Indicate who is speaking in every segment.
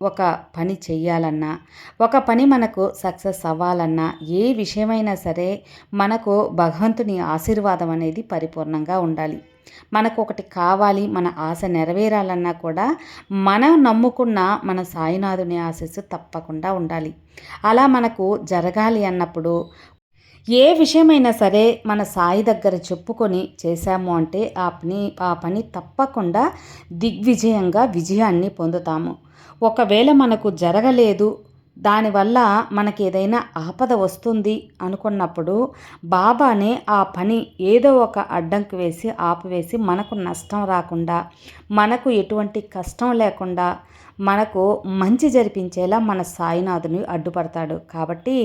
Speaker 1: ఒక పని చేయాలన్నా ఒక పని మనకు సక్సెస్ అవ్వాలన్నా ఏ విషయమైనా సరే మనకు భగవంతుని ఆశీర్వాదం అనేది పరిపూర్ణంగా ఉండాలి. మనకు ఒకటి కావాలి మన ఆశ నెరవేరాలన్నా కూడా మనం నమ్ముకున్న మన సాయినాథుని ఆశస్సు తప్పకుండా ఉండాలి. అలా మనకు జరగాలి అన్నప్పుడు ఏ విషయమైనా సరే మన సాయి దగ్గర చెప్పుకొని చేశాము అంటే ఆ పని ఆ పని తప్పకుండా దిగ్విజయంగా విజయాన్ని పొందుతాము. ఒకవేళ మనకు జరగలేదు దానివల్ల మనకి ఏదైనా ఆపద వస్తుంది అనుకున్నప్పుడు బాబానే ఆ పని ఏదో ఒక అడ్డంకి వేసి ఆపివేసి మనకు నష్టం రాకుండా మనకు ఎటువంటి కష్టం లేకుండా మనకు మంచి జరిపించేలా మన సాయినాథుని అడ్డుపడతాడు. కాబట్టి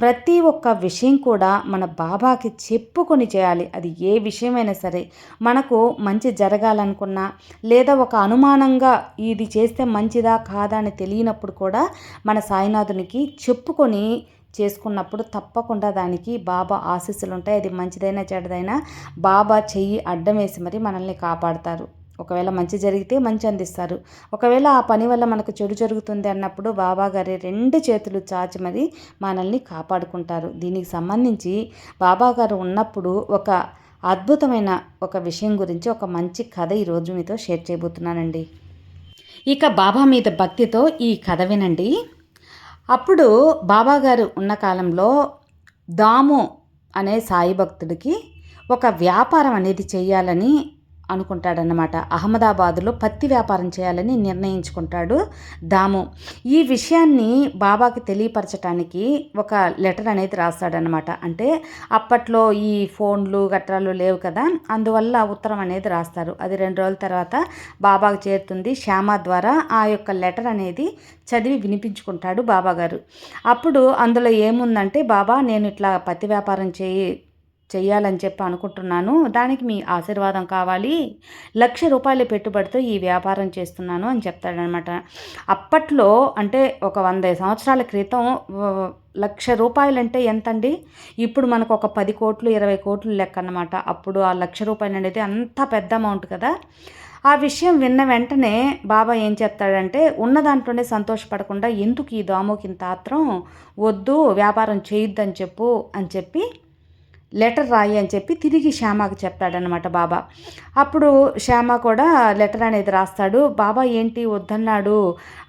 Speaker 1: ప్రతి ఒక్క విషయం కూడా మన బాబాకి చెప్పుకొని చేయాలి. అది ఏ విషయమైనా సరే మనకు మంచి జరగాలనుకున్నా లేదా ఒక అనుమానంగా ఇది చేస్తే మంచిదా కాదా అని తెలియనప్పుడు కూడా మన సాయినాథునికి చెప్పుకొని చేసుకున్నప్పుడు తప్పకుండా దానికి బాబా ఆశీస్సులు ఉంటాయి అది మంచిదైనా చెడ్డదైనా బాబా చెయ్యి అడ్డం వేసి మరి మనల్ని కాపాడతారు. ఒకవేళ మంచి జరిగితే మంచి అందిస్తారు. ఒకవేళ ఆ పని వల్ల మనకు చెడు జరుగుతుంది అన్నప్పుడు బాబా గారి రెండు చేతులు చాచి మరి మనల్ని కాపాడుకుంటారు. దీనికి సంబంధించి బాబాగారు ఉన్నప్పుడు ఒక అద్భుతమైన ఒక విషయం గురించి ఒక మంచి కథ ఈరోజు మీతో షేర్ చేయబోతున్నానండి. ఇక బాబా మీద భక్తితో ఈ కథ వినండి. అప్పుడు బాబాగారు ఉన్న కాలంలో దాము అనే సాయి భక్తుడికి ఒక వ్యాపారం అనేది చేయాలని అనుకుంటాడనమాట అహ్మదాబాదులో పత్తి వ్యాపారం చేయాలని నిర్ణయించుకుంటాడు దాము. ఈ విషయాన్ని బాబాకి తెలియపరచడానికి ఒక లెటర్ అనేది రాస్తాడనమాట అంటే అప్పట్లో ఈ ఫోన్లు గట్రాలు లేవు కదా అందువల్ల ఉత్తరం అనేది రాస్తారు. అది రెండు రోజుల తర్వాత బాబాకు చేరుతుంది. శ్యామ ద్వారా ఆ యొక్క లెటర్ అనేది చదివి వినిపించుకుంటాడు బాబా గారు అప్పుడు అందులో ఏముందంటే బాబా నేను ఇట్లా పత్తి వ్యాపారం చేయి చేయాలని చెప్పి అనుకుంటున్నాను. దానికి మీ ఆశీర్వాదం కావాలి. లక్ష రూపాయల పెట్టుబడితో ఈ వ్యాపారం చేస్తున్నాను అని చెప్తాడనమాట అప్పట్లో అంటే ఒక వంద సంవత్సరాల క్రితం లక్ష రూపాయలంటే ఎంతండి? ఇప్పుడు మనకు ఒక పది కోట్లు ఇరవై కోట్లు లెక్క అనమాట అప్పుడు ఆ లక్ష రూపాయలు అనేది అంత పెద్ద అమౌంట్ కదా. ఆ విషయం విన్న వెంటనే బాబా ఏం చెప్తాడంటే ఉన్న దాంట్లోనే సంతోషపడకుండా ఎందుకు ఈ దోమకి ఇంత ఆత్రం? వద్దు వ్యాపారం చేయొద్దని చెప్పు అని చెప్పి లెటర్ రాయి అని చెప్పి తిరిగి శ్యామకు చెప్తాడనమాట బాబా. అప్పుడు శ్యామ కూడా లెటర్ అనేది రాస్తాడు. బాబా ఏంటి వద్దన్నాడు?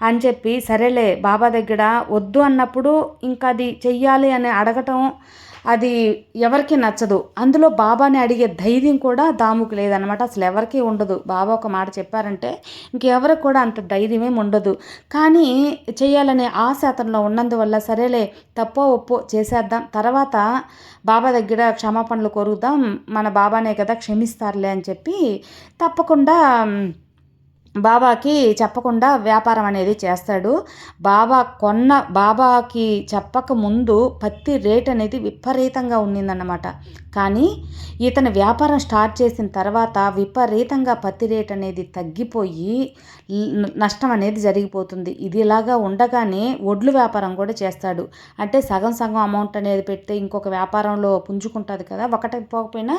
Speaker 1: అని చెప్పి సరేలే బాబా దగ్గర వద్దు అన్నప్పుడు ఇంకా అది చెయ్యాలి అని అడగటం అది ఎవరికి నచ్చదు. అందులో బాబాని అడిగే ధైర్యం కూడా దాముకు లేదనమాట అసలు ఎవరికీ ఉండదు. బాబా ఒక మాట చెప్పారంటే ఇంకెవరికి కూడా అంత ధైర్యమేం ఉండదు. కానీ చేయాలనే ఆశ అతనిలో ఉన్నందువల్ల సరేలే తప్పో ఒప్పో చేసేద్దాం. తర్వాత బాబా దగ్గర క్షమాపణలు కోరుదాం. మన బాబానే కదా క్షమిస్తారులే అని చెప్పి తప్పకుండా బాబాకి చెప్పకుండా వ్యాపారం అనేది చేస్తాడు. బాబా కొన్న బాబాకి చెప్పక ముందు పత్తి రేట్ అనేది విపరీతంగా ఉండిందన్నమాట. కానీ ఇతను వ్యాపారం స్టార్ట్ చేసిన తర్వాత విపరీతంగా పత్తి రేట్ అనేది తగ్గిపోయి నష్టం అనేది జరిగిపోతుంది. ఇది ఇలాగా ఉండగానే ఒడ్లు వ్యాపారం కూడా చేస్తాడు. అంటే సగం సగం అమౌంట్ అనేది పెడితే ఇంకొక వ్యాపారంలో పుంజుకుంటుంది కదా ఒకటి పోకపోయినా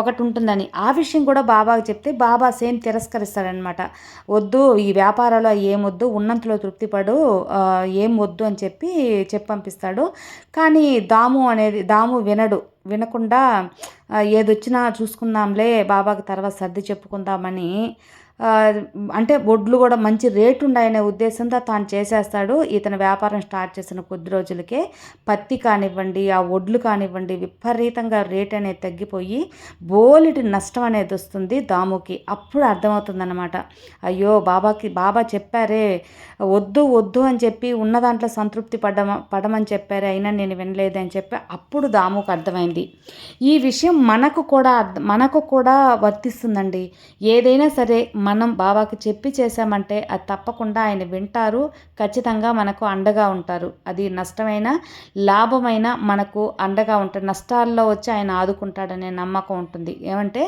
Speaker 1: ఒకటి ఉంటుందని. ఆ విషయం కూడా బాబాకి చెప్తే బాబా సేమ్ తిరస్కరిస్తాడనమాట వద్దు ఈ వ్యాపారాలు ఏమొద్దు ఉన్నంతలో తృప్తిపడు ఏం వద్దు అని చెప్పి చెప్పి పంపిస్తాడు కానీ దాము అనేది దాము వినడు. వినకుండా ఏదొచ్చినా చూసుకుందాంలే బాబాకి తర్వాత సర్ది చెప్పుకుందామని అంటే వడ్లు కూడా మంచి రేటు ఉన్నాయనే ఉద్దేశంతో తాను చేసేస్తాడు. ఇతను వ్యాపారం స్టార్ట్ చేసిన కొద్ది రోజులకే పత్తి కానివ్వండి ఆ వడ్లు కానివ్వండి విపరీతంగా రేట్ అనేది తగ్గిపోయి బోలిటి నష్టం అనేది వస్తుంది దాముకి. అప్పుడు అర్థమవుతుందన్నమాట. అయ్యో బాబాకి బాబా చెప్పారే వద్దు వద్దు అని చెప్పి ఉన్న దాంట్లో సంతృప్తి పడమ పడమని చెప్పారే అయినా నేను వినలేదు అని చెప్పి అప్పుడు దాముకు అర్థమైంది. ఈ విషయం మనకు కూడా మనకు కూడా వర్తిస్తుందండి. ఏదైనా సరే మనం బాబాకి చెప్పి చేశామంటే అది తప్పకుండా ఆయన వింటారు ఖచ్చితంగా మనకు అండగా ఉంటారు. అది నష్టమైన లాభమైన మనకు అండగా ఉంటారు నష్టాల్లో వచ్చి ఆయన ఆదుకుంటాడనే నమ్మకం ఉంటుంది. ఏమంటే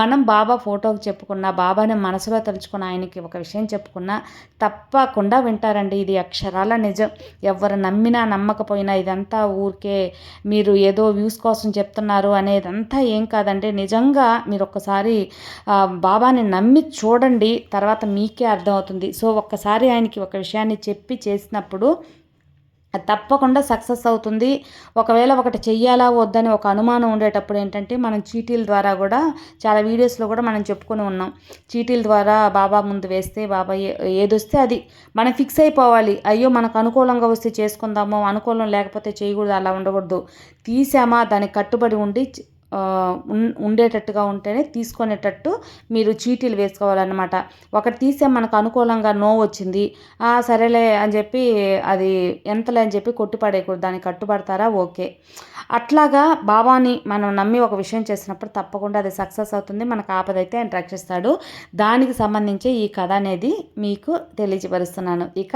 Speaker 1: మనం బాబా ఫోటోకి చెప్పుకున్న బాబాని మనసులో తలుచుకున్న ఆయనకి ఒక విషయం చెప్పుకున్నా తప్పకుండా వింటారండి. ఇది అక్షరాల నిజం. ఎవరు నమ్మినా నమ్మకపోయినా ఇదంతా ఊరికే మీరు ఏదో వ్యూస్ కోసం చెప్తున్నారు అనేదంతా ఏం కాదండి. నిజంగా మీరు ఒక్కసారి బాబాని నమ్మి చూడ చూడండి తర్వాత మీకే అర్థమవుతుంది. సో ఒక్కసారి ఆయనకి ఒక విషయాన్ని చెప్పి చేసినప్పుడు తప్పకుండా సక్సెస్ అవుతుంది. ఒకవేళ ఒకటి చెయ్యాలా వద్దని ఒక అనుమానం ఉండేటప్పుడు ఏంటంటే మనం చీటీల ద్వారా కూడా చాలా వీడియోస్లో కూడా మనం చెప్పుకొని ఉన్నాం. చీటీల ద్వారా బాబా ముందు వేస్తే బాబా ఏదొస్తే అది మనం ఫిక్స్ అయిపోవాలి. అయ్యో మనకు అనుకూలంగా వస్తే చేసుకుందాము అనుకూలం లేకపోతే చేయకూడదు అలా ఉండకూడదు. తీసామా దానికి కట్టుబడి ఉండి ఉండేటట్టుగా ఉంటేనే తీసుకునేటట్టు మీరు చీటీలు వేసుకోవాలన్నమాట. ఒకటి తీసే మనకు అనుకూలంగా నో వచ్చింది. సరేలే అని చెప్పి అది ఎంతలే అని చెప్పి కొట్టుపడేయకూడదు దానికి కట్టుబడతారా? ఓకే. అట్లాగా బాబాని మనం నమ్మి ఒక విషయం చేసినప్పుడు తప్పకుండా అది సక్సెస్ అవుతుంది. మనకు ఆపదైతే ఆయన రక్షిస్తాడు. దానికి సంబంధించి ఈ కథ అనేది మీకు తెలియజపరుస్తున్నాను ఇక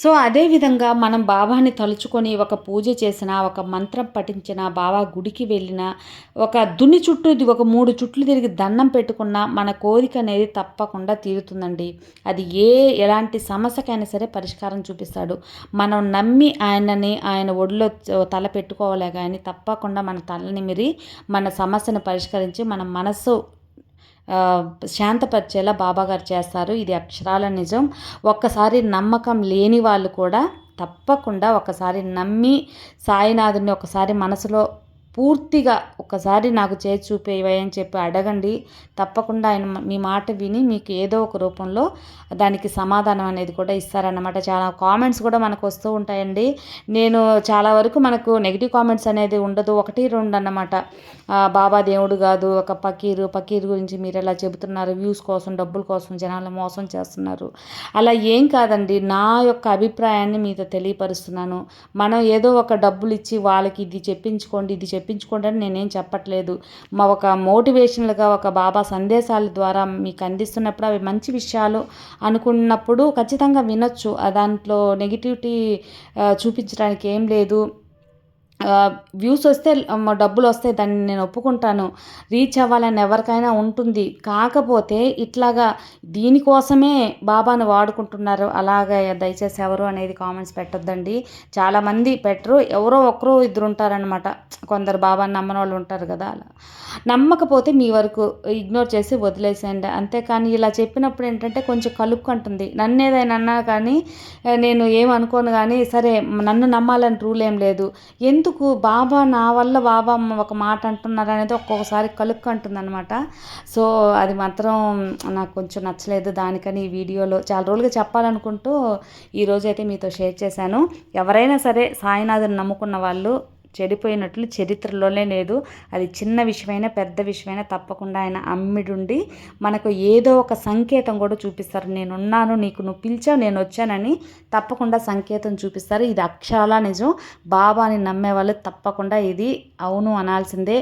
Speaker 1: సో అదేవిధంగా మనం బాబాని తలుచుకొని ఒక పూజ చేసిన ఒక మంత్రం పఠించిన బాబా గుడికి వెళ్ళిన ఒక దున్ని చుట్టూ ఒక మూడు చుట్లు తిరిగి దండం పెట్టుకున్న మన కోరిక అనేది తప్పకుండా తీరుతుందండి. అది ఏ ఎలాంటి సమస్యకైనా సరే పరిష్కారం చూపిస్తాడు. మనం నమ్మి ఆయనని ఆయన ఒడిలో తల పెట్టుకోవాలి కానీ తప్పకుండా మన తలని మిరి మన సమస్యను పరిష్కరించి మన మనస్సు శాంతపరిచేలా బాబాగారు చేస్తారు. ఇది అక్షరాల నిజం. ఒక్కసారి నమ్మకం లేని వాళ్ళు కూడా తప్పకుండా ఒకసారి నమ్మి సాయినాథుని ఒకసారి మనసులో పూర్తిగా ఒకసారి నాకు చేసి చూపేవని అని చెప్పి అడగండి. తప్పకుండా ఆయన మీ మాట విని మీకు ఏదో ఒక రూపంలో దానికి సమాధానం అనేది కూడా ఇస్తారన్నమాట. చాలా కామెంట్స్ కూడా మనకు వస్తూ ఉంటాయండి. నేను చాలా వరకు మనకు నెగిటివ్ కామెంట్స్ అనేది ఉండదు. ఒకటి రెండు అన్నమాట. బాబా దేవుడు కాదు ఒక పకీరు పకీరు గురించి మీరు ఎలా చెబుతున్నారు? వ్యూస్ కోసం డబ్బుల కోసం జనాలు మోసం చేస్తున్నారు. అలా ఏం కాదండి. నా యొక్క అభిప్రాయాన్ని మీతో తెలియపరుస్తున్నాను. మనం ఏదో ఒక డబ్బులు ఇచ్చి వాళ్ళకి ఇది చెప్పించుకోండి ఇది చెప్పించుకోండి అని నేనేం చెప్పట్లేదు. మా ఒక మోటివేషనల్గా ఒక బాబా సందేశాల ద్వారా మీకు అందిస్తున్నప్పుడు అవి మంచి విషయాలు అనుకున్నప్పుడు ఖచ్చితంగా వినొచ్చు. దాంట్లో నెగిటివిటీ చూపించడానికి ఏం లేదు. వ్యూస్ వస్తే డబ్బులు వస్తాయి దాన్ని నేను ఒప్పుకుంటాను. రీచ్ అవ్వాలని ఎవరికైనా ఉంటుంది. కాకపోతే ఇట్లాగా దీనికోసమే బాబాను వాడుకుంటున్నారు. అలాగే దయచేసి ఎవరు అనేది కామెంట్స్ పెట్టొద్దండి. చాలామంది పెట్టరు. ఎవరో ఒకరో ఇద్దరు ఉంటారనమాట కొందరు బాబాని నమ్మని వాళ్ళు ఉంటారు కదా అలా. నమ్మకపోతే మీ వరకు ఇగ్నోర్ చేసి వదిలేసేయండి. అంతేకాని ఇలా చెప్పినప్పుడు ఏంటంటే కొంచెం కలుపుకుంటుంది నన్ను ఏదైనా అన్నా కానీ నేను ఏమనుకోను కానీ సరే నన్ను నమ్మాలని రూల్ ఏం లేదు. ఎందుకు ఎందుకు బాబా నా వల్ల బాబా ఒక మాట అంటున్నారు అనేది ఒక్కొక్కసారి కలుక్కుంటుందనమాట సో అది మాత్రం నాకు కొంచెం నచ్చలేదు దానికని ఈ వీడియోలో. చాలా రోజులుగా చెప్పాలనుకుంటూ ఈరోజు అయితే మీతో షేర్ చేశాను. ఎవరైనా సరే సాయినాథుని నమ్ముకున్న వాళ్ళు చెడిపోయినట్లు చరిత్రలోనే లేదు. అది చిన్న విషయమైనా పెద్ద విషయమైనా తప్పకుండా ఆయన అమ్మిడుండి మనకు ఏదో ఒక సంకేతం కూడా చూపిస్తారు. నేనున్నాను నీకు నువ్వు పిలిచావు నేను వచ్చానని తప్పకుండా సంకేతం చూపిస్తారు. ఇది అక్షరాల నిజం? బాబాని నమ్మే వాళ్ళు తప్పకుండా ఇది అవును అనాల్సిందే.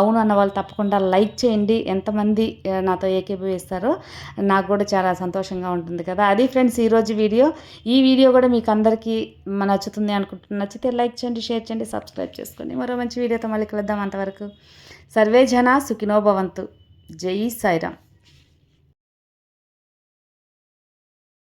Speaker 1: అవును అన్న వాళ్ళు తప్పకుండా లైక్ చేయండి. ఎంతమంది నాతో ఏకీభవిస్తారో నాకు కూడా చాలా సంతోషంగా ఉంటుంది కదా. అది ఫ్రెండ్స్ ఈరోజు వీడియో. ఈ వీడియో కూడా మీకు అందరికీ నచ్చుతుంది అనుకుంటున్నా. నచ్చితే లైక్ చేయండి షేర్ చేయండి సబ్స్క్రైబ్ సబ్స్క్రైబ్ చేసుకోండి మరో మంచి వీడియోతో మళ్ళీ కలుద్దాం అంతవరకు. సర్వే జన సుఖినో భవంతు. జై సాయిరామ్.